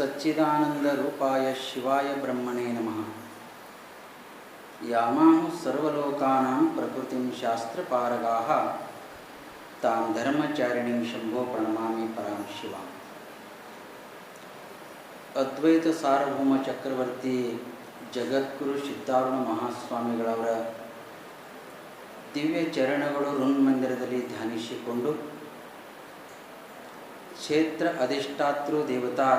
ಸಚ್ಚಿದಾನಂದರೂಪಾಯ ಶಿವಾಯ ಬ್ರಹ್ಮಣೇ ನಮಃ. ಯಾಮಾನು ಸರ್ವಲೋಕಾನಾಂ ಪ್ರಕೃತಿಂ ಶಾಸ್ತ್ರಪಾರಗಾ ತಾಂ ಧರ್ಮಚಾರಿಣಿ ಶಂಭೋ ಪ್ರಣಮಾಮಿ ಪರಾಂ ಶಿವ. ಅದ್ವೈತ ಸಾರ್ವಭೌಮ ಚಕ್ರವರ್ತಿ ಜಗದ್ಗುರು ಸಿದ್ಧಾರುಣ ಮಹಾಸ್ವಾಮಿಗಳವರ ದಿವ್ಯ ಚರಣಗಳು ಋನ್ಮಂದಿರದಲ್ಲಿ ಧ್ಯಾನಿಸಿಕೊಂಡು ಕ್ಷೇತ್ರ ಅಧಿಷ್ಠಾತೃ ದೇವತಾ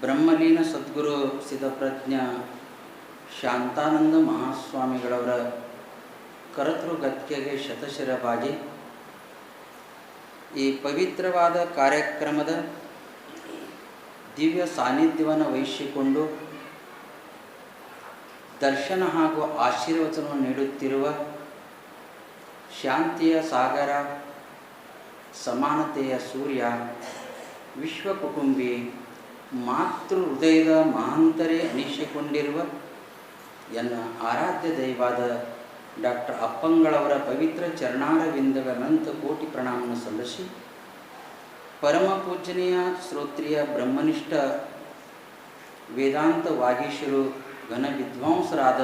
ಬ್ರಹ್ಮಲೀನ ಸದ್ಗುರು ಸಿದ್ಧಪ್ರಜ್ಞ ಶಾಂತಾನಂದ ಮಹಾಸ್ವಾಮಿಗಳವರ ಕರತೃ ಗತ್ಯಗೆ ಶತಶಿರವಾಗಿ ಈ ಪವಿತ್ರವಾದ ಕಾರ್ಯಕ್ರಮದ ದಿವ್ಯ ಸಾನ್ನಿಧ್ಯವನ್ನು ವಹಿಸಿಕೊಂಡು ದರ್ಶನ ಹಾಗೂ ಆಶೀರ್ವಚನವನ್ನು ನೀಡುತ್ತಿರುವ ಶಾಂತಿಯ ಸಾಗರ, ಸಮಾನತೆಯ ಸೂರ್ಯ, ವಿಶ್ವಕುಟುಂಬಿ ಮಾತೃ ಹೃದಯದ ಮಹಾಂತರೇ ಅನಿಸಿಕೊಂಡಿರುವ ಎನ್ನ ಆರಾಧ್ಯ ದೈವಾದ ಡಾಕ್ಟರ್ ಅಪ್ಪಂಗಳವರ ಪವಿತ್ರ ಚರಣಾರವಿಂದವ ಅನಂತ ಕೋಟಿ ಪ್ರಣಾಮವನ್ನು ಸಲ್ಲಿಸಿ ಪರಮ ಪೂಜನೀಯ ಶ್ರೋತ್ರಿಯ ಬ್ರಹ್ಮನಿಷ್ಠ ವೇದಾಂತ ವಾಗೀಶರು ಘನ ವಿದ್ವಾಂಸರಾದ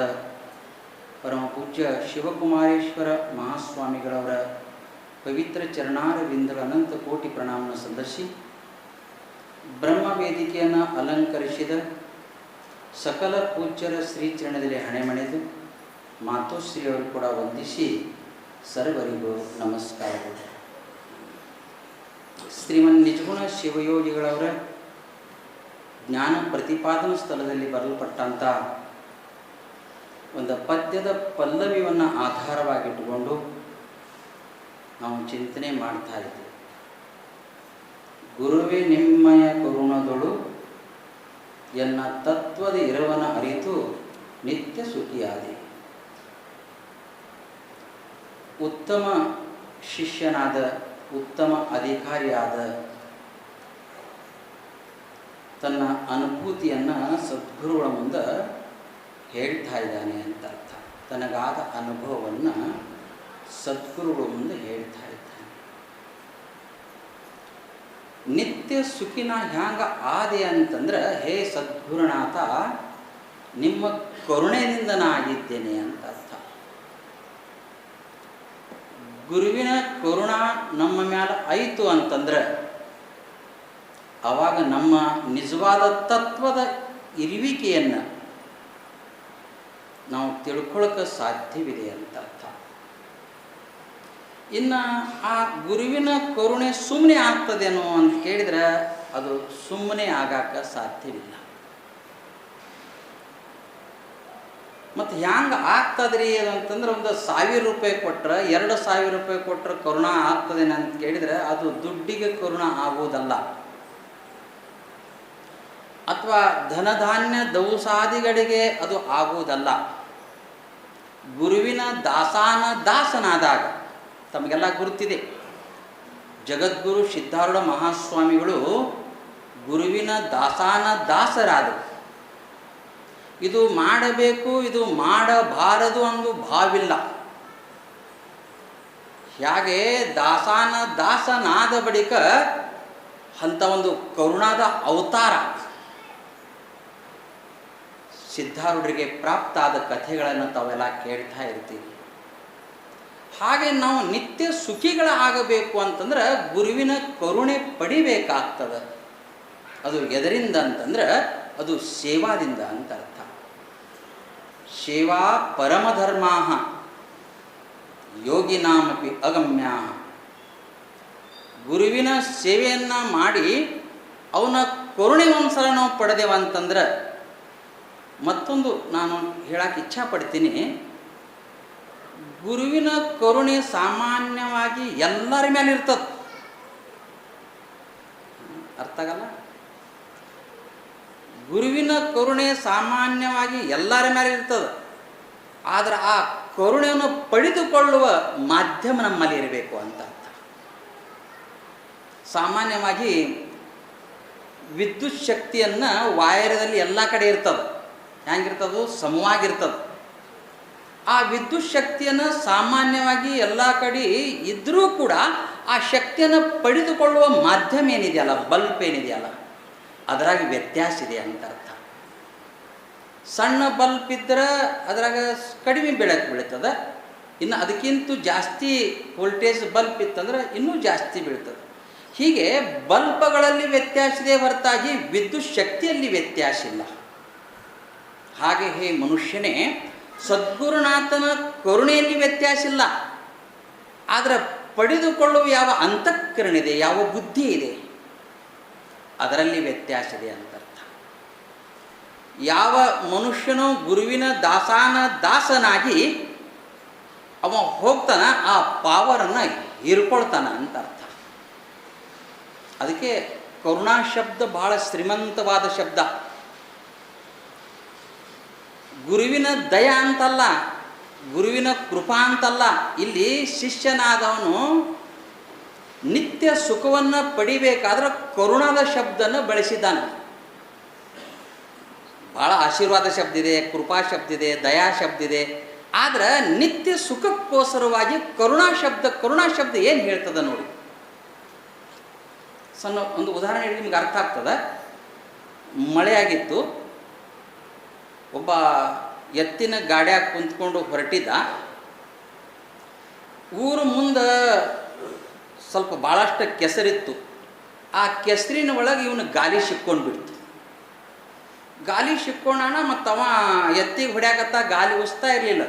ಪರಮ ಪೂಜ್ಯ ಶಿವಕುಮಾರೇಶ್ವರ ಮಹಾಸ್ವಾಮಿಗಳವರ ಪವಿತ್ರ ಚರಣಾರವಿಂದಗಳ ಅನಂತ ಕೋಟಿ ಪ್ರಣಾಮವನ್ನು ಸಲ್ಲಿಸಿ ಬ್ರಹ್ಮ ವೇದಿಕೆಯನ್ನು ಅಲಂಕರಿಸಿದ ಸಕಲ ಪೂಜ್ಯರ ಶ್ರೀಚರಣದಲ್ಲಿ ಹಣೆಮಣೆದು ಮಾತೋಶ್ರೀಯವರು ಕೂಡ ವಂದಿಸಿ ಸರ್ವರಿಗೂ ನಮಸ್ಕಾರಗಳು ಶ್ರೀಮನ್ ನಿಜಗುಣ ಶಿವಯೋಗಿಗಳವರ ಜ್ಞಾನ ಪ್ರತಿಪಾದನಾ ಸ್ಥಳದಲ್ಲಿ ಬರಲ್ಪಟ್ಟಂಥ ಒಂದು ಪದ್ಯದ ಪಲ್ಲವಿಯನ್ನು ಆಧಾರವಾಗಿಟ್ಟುಕೊಂಡು ನಾವು ಚಿಂತನೆ ಮಾಡ್ತಾ ಇದ್ದೇವೆ. ಗುರುವೇ ನಿಮ್ಮಯ ಕರುಣದೊಳು, ಎನ್ನ ತತ್ವದ ಇರವನ ಅರಿತು ನಿತ್ಯ ಸುಖಿಯಾದೆ. ಉತ್ತಮ ಶಿಷ್ಯನಾದ, ಉತ್ತಮ ಅಧಿಕಾರಿಯಾದ ತನ್ನ ಅನುಭೂತಿಯನ್ನು ಸದ್ಗುರುಗಳ ಮುಂದೆ ಹೇಳ್ತಾ ಇದ್ದಾನೆ ಅಂತ ಅರ್ಥ. ತನಗಾದ ಅನುಭವವನ್ನು ಸದ್ಗುರುಗಳ ಮುಂದೆ ಹೇಳ್ತಾ ಇದ್ದಾನೆ. ನಿತ್ಯ ಸುಖಿನ ಹ್ಯಾಂಗ ಆದೆ ಅಂತಂದ್ರೆ, ಹೇ ಸದ್ಗುರುನಾಥ, ನಿಮ್ಮ ಕರುಣೆಯಿಂದ ನಾಗಿದ್ದೇನೆ ಅಂತ ಅರ್ಥ. ಗುರುವಿನ ಕರುಣ ನಮ್ಮ ಮೇಲೆ ಆಯಿತು ಅಂತಂದ್ರೆ ಆವಾಗ ನಮ್ಮ ನಿಜವಾದ ತತ್ವದ ಇರುವಿಕೆಯನ್ನು ನಾವು ತಿಳ್ಕೊಳ್ಳೋಕೆ ಸಾಧ್ಯವಿದೆ ಅಂತ ಅರ್ಥ. ಇನ್ನು ಆ ಗುರುವಿನ ಕರುಣೆ ಸುಮ್ಮನೆ ಆಗ್ತದೇನೋ ಅಂತ ಕೇಳಿದ್ರೆ ಅದು ಸುಮ್ಮನೆ ಆಗಾಕ ಸಾಧ್ಯವಿಲ್ಲ. ಮತ್ತು ಹ್ಯಾಂಗೆ ಆಗ್ತದ್ರಿ ಅಂತಂದ್ರೆ ಒಂದು ಸಾವಿರ ರೂಪಾಯಿ ಕೊಟ್ಟರೆ ಎರಡು ಸಾವಿರ ರೂಪಾಯಿ ಕೊಟ್ಟರೆ ಕರುಣ ಆಗ್ತದೇನ ಅಂತ ಕೇಳಿದ್ರೆ ಅದು ದುಡ್ಡಿಗೆ ಕರುಣ ಆಗುವುದಲ್ಲ ಅಥವಾ ಧನಧಾನ್ಯ ದೌಸಾದಿಗಳಿಗೆ ಅದು ಆಗುವುದಲ್ಲ ಗುರುವಿನ ದಾಸಾನ ದಾಸನಾದಾಗ ತಮಗೆಲ್ಲ ಗುರುತಿದೆ. ಜಗದ್ಗುರು ಸಿದ್ಧಾರೂಢ ಮಹಾಸ್ವಾಮಿಗಳು ಗುರುವಿನ ದಾಸಾನ ದಾಸರಾದರು. ಇದು ಮಾಡಬೇಕು, ಇದು ಮಾಡಬಾರದು ಅಂದು ಭಾವಿಲ್ಲ. ಹೇಗೆ ದಾಸಾನ ದಾಸನಾದ ಬಳಿಕ ಅಂಥ ಒಂದು ಕರುಣಾದ ಅವತಾರ ಸಿದ್ಧಾರೂಢರಿಗೆ ಪ್ರಾಪ್ತ ಆದ ಕಥೆಗಳನ್ನು ತಾವೆಲ್ಲ ಕೇಳ್ತಾ ಇರ್ತೀವಿ ಹಾಗೆ ನಾವು ನಿತ್ಯ ಸುಖಿಗಳ ಆಗಬೇಕು ಅಂತಂದ್ರೆ ಗುರುವಿನ ಕರುಣೆ ಪಡಿಬೇಕಾಗ್ತದ. ಅದು ಎದರಿಂದ ಅಂತಂದ್ರೆ ಅದು ಸೇವಾದಿಂದ ಅಂತ ಅರ್ಥ. ಸೇವಾ ಪರಮಧರ್ಮಾ ಯೋಗಿನಾಮಪಿ ಅಗಮ್ಯ ಗುರುವಿನ ಸೇವೆಯನ್ನು ಮಾಡಿ ಅವನ ಕರುಣೆ ಒಂದ್ಸಲ ನಾವು ಪಡೆದೇವಂತಂದ್ರೆ ಮತ್ತೊಂದು ನಾನು ಹೇಳಕ್ಕೆ ಇಚ್ಛಾಪಡ್ತೀನಿ. ಗುರುವಿನ ಕರುಣೆ ಸಾಮಾನ್ಯವಾಗಿ ಎಲ್ಲರ ಮೇಲೆ ಇರ್ತದ. ಅರ್ಥ ಆಗಲ್ಲ? ಗುರುವಿನ ಕರುಣೆ ಸಾಮಾನ್ಯವಾಗಿ ಎಲ್ಲರ ಮೇಲೆ ಇರ್ತದ. ಆದರೆ ಆ ಕರುಣೆಯನ್ನು ಪಡೆದುಕೊಳ್ಳುವ ಮಾಧ್ಯಮ ನಮ್ಮಲ್ಲಿ ಇರಬೇಕು ಅಂತ ಸಾಮಾನ್ಯವಾಗಿ ವಿದ್ಯುತ್ ಶಕ್ತಿಯನ್ನು ವಾಯರದಲ್ಲಿ ಎಲ್ಲ ಕಡೆ ಇರ್ತದೆ. ಹೆಂಗಿರ್ತದು? ಸಮವಾಗಿರ್ತದೆ. ಆ ವಿದ್ಯುತ್ ಶಕ್ತಿಯನ್ನು ಸಾಮಾನ್ಯವಾಗಿ ಎಲ್ಲ ಕಡೆ ಇದ್ದರೂ ಕೂಡ ಆ ಶಕ್ತಿಯನ್ನು ಪಡೆದುಕೊಳ್ಳುವ ಮಾಧ್ಯಮ ಏನಿದೆಯಲ್ಲ ಬಲ್ಪ್ ಏನಿದೆಯಲ್ಲ, ಅದರಾಗ ವ್ಯತ್ಯಾಸ ಇದೆ ಅಂತ ಅರ್ಥ. ಸಣ್ಣ ಬಲ್ಬ್ ಇದ್ದರೆ ಅದರಾಗ ಕಡಿಮೆ ಬೆಳಕು ಬೀಳ್ತದೆ, ಇನ್ನು ಅದಕ್ಕಿಂತ ಜಾಸ್ತಿ ವೋಲ್ಟೇಜ್ ಬಲ್ಬ್ ಇತ್ತಂದ್ರೆ ಇನ್ನೂ ಜಾಸ್ತಿ ಬೀಳ್ತದೆ. ಹೀಗೆ ಬಲ್ಬ್ಗಳಲ್ಲಿ ವ್ಯತ್ಯಾಸ ಇದೆ ಹೊರತಾಗಿ ವಿದ್ಯುತ್ ಶಕ್ತಿಯಲ್ಲಿ ವ್ಯತ್ಯಾಸ ಇಲ್ಲ. ಹಾಗೆ ಹೇ ಮನುಷ್ಯನೇ ಸದ್ಗುರುನಾಥನ ಕರುಣೆಯಲ್ಲಿ ವ್ಯತ್ಯಾಸ ಇಲ್ಲ. ಆದರೆ ಪಡೆದುಕೊಳ್ಳುವ ಯಾವ ಅಂತಃಕರಣ ಇದೆ ಯಾವ ಬುದ್ಧಿ ಇದೆ ಅದರಲ್ಲಿ ವ್ಯತ್ಯಾಸ ಇದೆ ಅಂತರ್ಥ. ಯಾವ ಮನುಷ್ಯನು ಗುರುವಿನ ದಾಸಾನ ದಾಸನಾಗಿ ಅವ ಹೋಗ್ತಾನ, ಆ ಪಾವರನ್ನು ಹೀರ್ಕೊಳ್ತಾನ ಅಂತ ಅರ್ಥ ಅದಕ್ಕೆ ಕರುಣಾ ಶಬ್ದ ಬಹಳ ಶ್ರೀಮಂತವಾದ ಶಬ್ದ. ಗುರುವಿನ ದಯ ಅಂತಲ್ಲ, ಗುರುವಿನ ಕೃಪಾ ಅಂತಲ್ಲ, ಇಲ್ಲಿ ಶಿಷ್ಯನಾದವನು ನಿತ್ಯ ಸುಖವನ್ನು ಪಡಿಬೇಕಾದ್ರೆ ಕರುಣದ ಶಬ್ದನ ಬಳಸಿದ್ದಾನೆ. ಭಾಳ ಆಶೀರ್ವಾದ ಶಬ್ದ ಇದೆ ಕೃಪಾ ಶಬ್ದ ಇದೆ ದಯಾ ಶಬ್ದ ಇದೆ ಆದ್ರೆ ನಿತ್ಯ ಸುಖಕ್ಕೋಸ್ಕರವಾಗಿ ಕರುಣಾ ಶಬ್ದ ಕರುಣಾ ಶಬ್ದ ಏನು ಹೇಳ್ತದ ನೋಡಿ. ಸಣ್ಣ ಒಂದು ಉದಾಹರಣೆ ಹೇಳಿ ನಿಮ್ಗೆ ಅರ್ಥ ಆಗ್ತದೆ? ಮಳೆ ಆಗಿತ್ತು. ಒಬ್ಬ ಎತ್ತಿನ ಗಾಡ್ಯಾಗ ಕುಂತ್ಕೊಂಡು ಹೊರಟಿದ್ದ. ಊರು ಮುಂದೆ ಸ್ವಲ್ಪ ಭಾಳಷ್ಟು ಕೆಸರಿತ್ತು. ಆ ಕೆಸರಿನ ಒಳಗೆ ಇವನು ಗಾಲಿ ಸಿಕ್ಕೊಂಡು ಬಿಡ್ತು ಗಾಲಿ ಸಿಕ್ಕೊಂಡಾನ ಮತ್ತು ಅವ ಎತ್ತಿಗೆ ಹೊಡ್ಯಾಕತ್ತ ಗಾಲಿ ಉಸ್ತಾ ಇರಲಿಲ್ಲ.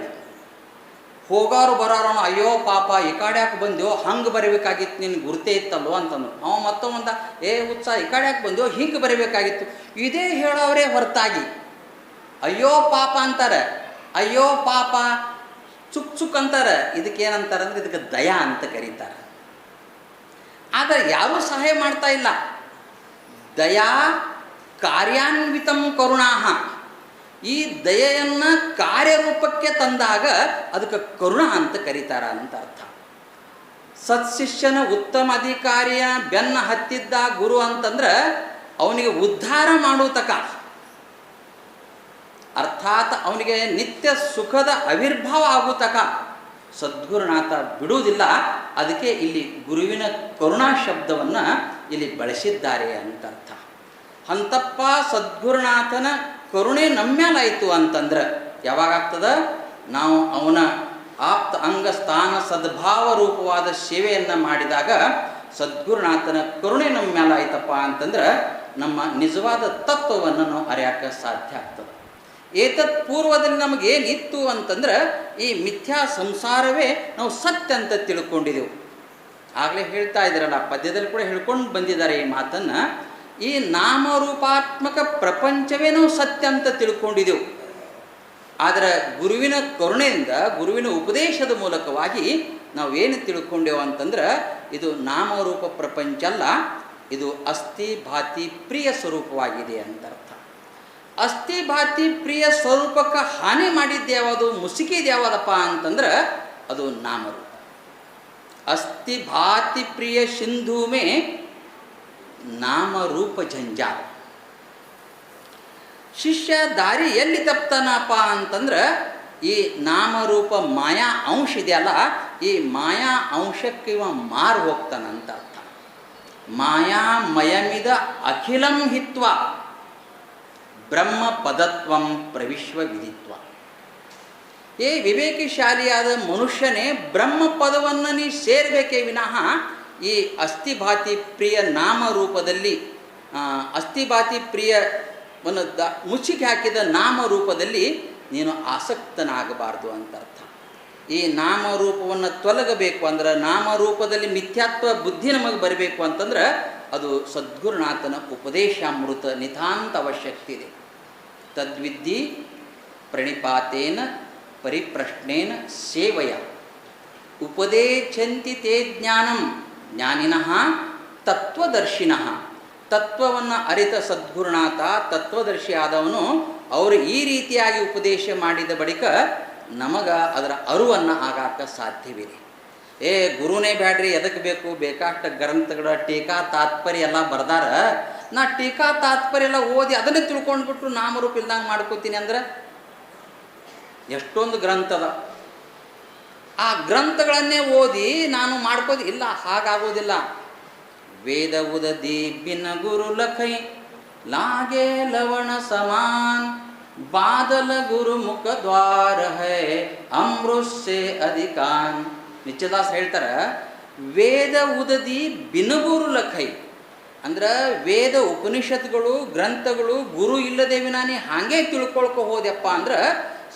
ಹೋಗಾರು ಅವನು ಅಯ್ಯೋ ಪಾಪ, ಈ ಬಂದ್ಯೋ, ಹಂಗೆ ಬರಬೇಕಾಗಿತ್ತು ನಿನ್ನ ಗುರುತೇ ಇತ್ತಲ್ವ? ಅಂತಂದು ಅವ ಮತ್ತೊಂದ ಏ ಉತ್ಸಾಹ ಈ ಬಂದ್ಯೋ, ಹಿಂಗೆ ಬರಬೇಕಾಗಿತ್ತು. ಇದೇ ಹೇಳೋರೇ ಹೊರತಾಗಿ. ಅಯ್ಯೋ ಪಾಪ ಅಂತಾರೆ. ಅಯ್ಯೋ ಪಾಪ, ಚುಕ್ ಚುಕ್ ಅಂತಾರೆ. ಇದಕ್ಕೇನಂತಾರೆ ಅಂದರೆ ಇದಕ್ಕೆ ದಯಾ ಅಂತ ಕರೀತಾರೆ. ಆದರೆ ಯಾರೂ ಸಹಾಯ ಮಾಡ್ತಾ ಇಲ್ಲ. ದಯಾ ಕಾರ್ಯಾನ್ವಿತಂ ಕರುಣಾಹ. ಈ ದಯೆಯನ್ನು ಕಾರ್ಯರೂಪಕ್ಕೆ ತಂದಾಗ ಅದಕ್ಕೆ ಕರುಣ ಅಂತ ಕರೀತಾರ ಅಂತ ಅರ್ಥ. ಸತ್ಶಿಷ್ಯನ ಉತ್ತಮ ಅಧಿಕಾರಿಯ ಬೆನ್ನ ಹತ್ತಿದ್ದ ಗುರು ಅಂತಂದ್ರೆ ಅವನಿಗೆ ಉದ್ಧಾರ ಮಾಡುತಕ. ಅರ್ಥಾತ್ ಅವನಿಗೆ ನಿತ್ಯ ಸುಖದ ಆವಿರ್ಭಾವ ಆಗುತಕ ಸದ್ಗುರುನಾಥ ಬಿಡುವುದಿಲ್ಲ. ಅದಕ್ಕೆ ಇಲ್ಲಿ ಗುರುವಿನ ಕರುಣಾ ಶಬ್ದವನ್ನು ಇಲ್ಲಿ ಬಳಸಿದ್ದಾರೆ ಅಂತ ಅರ್ಥ ಅಂತಪ್ಪ ಸದ್ಗುರುನಾಥನ ಕರುಣೆ ನಮ್ಮ್ಯಾಲಾಯಿತು ಅಂತಂದ್ರೆ ಯಾವಾಗ ಆಗ್ತದ ನಾವು ಅವನ ಆಪ್ತ ಅಂಗ ಸ್ಥಾನ ಸದ್ಭಾವ ರೂಪವಾದ ಸೇವೆಯನ್ನು ಮಾಡಿದಾಗ ಸದ್ಗುರುನಾಥನ ಕರುಣೆ ನಮ್ಮ ಅಂತಂದ್ರೆ ನಮ್ಮ ನಿಜವಾದ ತತ್ವವನ್ನು ನಾವು ಅರಿಯಕ್ಕೆ ಸಾಧ್ಯ ಆಗ್ತದೆ. ಏತತ್ ಪೂರ್ವದಲ್ಲಿ ನಮಗೇನಿತ್ತು ಅಂತಂದ್ರೆ ಈ ಮಿಥ್ಯಾ ಸಂಸಾರವೇ ನಾವು ಸತ್ಯ ಅಂತ ತಿಳ್ಕೊಂಡಿದ್ದೆವು ಆಗಲೇ ಹೇಳ್ತಾ ಇದ್ದಾರಲ್ಲ, ಪದ್ಯದಲ್ಲಿ ಕೂಡ ಹೇಳ್ಕೊಂಡು ಬಂದಿದ್ದಾರೆ ಈ ಮಾತನ್ನು. ಈ ನಾಮರೂಪಾತ್ಮಕ ಪ್ರಪಂಚವೇ ನಾವು ಸತ್ಯ ಅಂತ ತಿಳ್ಕೊಂಡಿದ್ದೆವು ಆದರೆ ಗುರುವಿನ ಕರುಣೆಯಿಂದ, ಗುರುವಿನ ಉಪದೇಶದ ಮೂಲಕವಾಗಿ ನಾವು ಏನು ತಿಳ್ಕೊಂಡೆವು ಅಂತಂದ್ರೆ, ಇದು ನಾಮರೂಪ ಪ್ರಪಂಚ ಅಲ್ಲ, ಇದು ಅಸ್ಥಿ ಭಾತಿ ಪ್ರಿಯ ಸ್ವರೂಪವಾಗಿದೆ ಅಂತ ಅರ್ಥ. ಅಸ್ಥಿ ಭಾತಿ ಪ್ರಿಯ ಸ್ವರೂಪಕ್ಕೆ ಹಾನಿ ಮಾಡಿದ್ದು ಯಾವುದು ಮುಸುಕಿದ್ದು ಯಾವುದಪ್ಪ ಅಂತಂದ್ರೆ ಅದು ನಾಮರೂಪ ಅಸ್ಥಿ ಭಾತಿ ಪ್ರಿಯ ಸಿಂಧೂಮೆ ನಾಮರೂಪ ಜಂಜಾಲ ಶಿಷ್ಯ ದಾರಿ ಎಲ್ಲಿ ತಪ್ತಾನಪ್ಪ ಅಂತಂದ್ರೆ ಈ ನಾಮರೂಪ ಮಾಯಾ ಅಂಶ ಇದೆಯಲ್ಲ, ಈ ಮಾಯಾ ಅಂಶಕ್ಕೆ ಇವ ಮಾರು ಹೋಗ್ತಾನಂತ ಅರ್ಥ. ಮಾಯಾಮಯಮಿದ ಅಖಿಲಂ ಹಿತ್ವ. ಬ್ರಹ್ಮ ಪದತ್ವಂ ಪ್ರವಿಶ್ವ ವಿಧಿತ್ವ. ಏ ವಿವೇಕಶಾಲಿಯಾದ ಮನುಷ್ಯನೇ ಬ್ರಹ್ಮ ಪದವನ್ನು ನೀ ಸೇರಬೇಕೇ ವಿನಃ ಈ ಅಸ್ಥಿಭಾತಿ ಪ್ರಿಯ ನಾಮರೂಪದಲ್ಲಿ ರೂಪದಲ್ಲಿ ಅಸ್ಥಿಭಾತಿ ಪ್ರಿಯವನ್ನು ದ, ಮುಚ್ಚಿಗೆ ಹಾಕಿದ ನಾಮರೂಪದಲ್ಲಿ ನೀನು ಆಸಕ್ತನಾಗಬಾರ್ದು ಅಂತ ಅರ್ಥ. ಈ ನಾಮರೂಪವನ್ನು ತೊಲಗಬೇಕು ಅಂದ್ರೆ ನಾಮರೂಪದಲ್ಲಿ ಮಿಥ್ಯಾತ್ವ ಬುದ್ಧಿ ನಮಗೆ ಬರಬೇಕು ಅಂತಂದ್ರೆ ಅದು ಸದ್ಗುರುನಾಥನ ಉಪದೇಶಾಮೃತ ನಿತಾಂತ ಅವಶ್ಯಕತೆ ಇದೆ ತದ್ವಿದ್ಧಿ ಪ್ರಣಿಪಾತೇನ ಪರಿಪ್ರಶ್ನೇನ ಸೇವಯ. ಉಪದೇಶಂತಿ ತೇ ಜ್ಞಾನಂ ಜ್ಞಾನಿನಃ ತತ್ವದರ್ಶಿನಃ. ತತ್ವವನ್ನು ಅರಿತ ಸದ್ಗುರುನಾಥ ತತ್ವದರ್ಶಿ ಆದವನು ಅವರು ಈ ರೀತಿಯಾಗಿ ಉಪದೇಶ ಮಾಡಿದ ಬಳಿಕ ನಮಗೆ ಅದರ ಅರುವನ್ನು ಆಗಾಕ ಸಾಧ್ಯವಿದೆ. ಏ ಗುರುನೇ ಬ್ಯಾಡ್ರಿ ಎದಕ್ಕೆ ಬೇಕು? ಬೇಕಾಷ್ಟ ಗ್ರಂಥಗಳ ಟೀಕಾ ತಾತ್ಪರ್ಯ ಎಲ್ಲ ಬರ್ದಾರ. ನಾ ಟೀಕಾ ತಾತ್ಪರ್ಯ ಎಲ್ಲ ಓದಿ ಅದನ್ನೇ ತಿಳ್ಕೊಂಡ್ಬಿಟ್ಟು ನಾಮರೂಪ ಇಲ್ದಂಗೆ ಮಾಡ್ಕೋತೀನಿ ಅಂದ್ರೆ? ಎಷ್ಟೊಂದು ಗ್ರಂಥದ ಆ ಗ್ರಂಥಗಳನ್ನೇ ಓದಿ ನಾನು ಮಾಡ್ಕೋದು ಇಲ್ಲ, ಹಾಗಾಗೋದಿಲ್ಲ. ವೇದ ಉದ ಬಿನ ಗುರು ಲಖೈ, ಲಾಗೆ ಲವಣ ಸಮಾನ್, ಬಾದಲ ಗುರು ಮುಖ ದ್ವಾರ ಹೇ ಅಮೃತ್ ಸೇ ಅಧಿಕಾನ್. ನಿತ್ಯದಾಸ್ ಹೇಳ್ತಾರೆ, ವೇದ ಉದದಿ ಬಿನಗೂರು ಲಖೈ. ಅಂದ್ರೆ ವೇದ ಉಪನಿಷತ್ಗಳು, ಗ್ರಂಥಗಳು, ಗುರು ಇಲ್ಲದೆ ವಿನಾನಿ ಹಾಗೆ ತಿಳ್ಕೊಳ್ಕೊ ಹೋದ್ಯಪ್ಪ ಅಂದ್ರೆ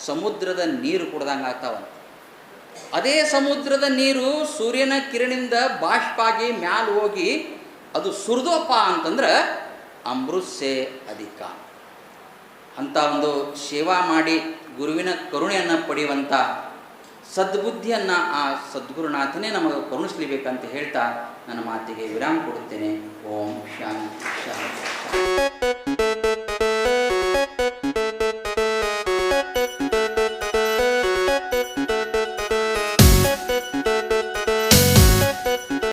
ಸಮುದ್ರದ ನೀರು ಕುಡ್ದಂಗೆ ಆಗ್ತಾವಂತ ಅದೇ ಸಮುದ್ರದ ನೀರು ಸೂರ್ಯನ ಕಿರಣಿಂದ ಬಾಷ್ಪಾಗಿ ಮ್ಯಾಲ ಹೋಗಿ ಅದು ಸುರಿದೋಪ್ಪ ಅಂತಂದ್ರೆ ಅಮೃತ್ಸೆ ಅಧಿಕ. ಅಂತ ಒಂದು ಸೇವಾ ಮಾಡಿ ಗುರುವಿನ ಕರುಣೆಯನ್ನು ಪಡೆಯುವಂಥ ಸದ್ಬುದ್ಧಿಯನ್ನು ಆ ಸದ್ಗುರುನಾಥನೇ ನಮಗೆ ಕರುಣಿಸ್ಲಿಬೇಕಂತ ಹೇಳ್ತಾ ನನ್ನ ಮಾತಿಗೆ ವಿರಾಮ ಕೊಡುತ್ತೇನೆ. ಓಂ ಶಾಂತಿ ಶಾಂತಿ.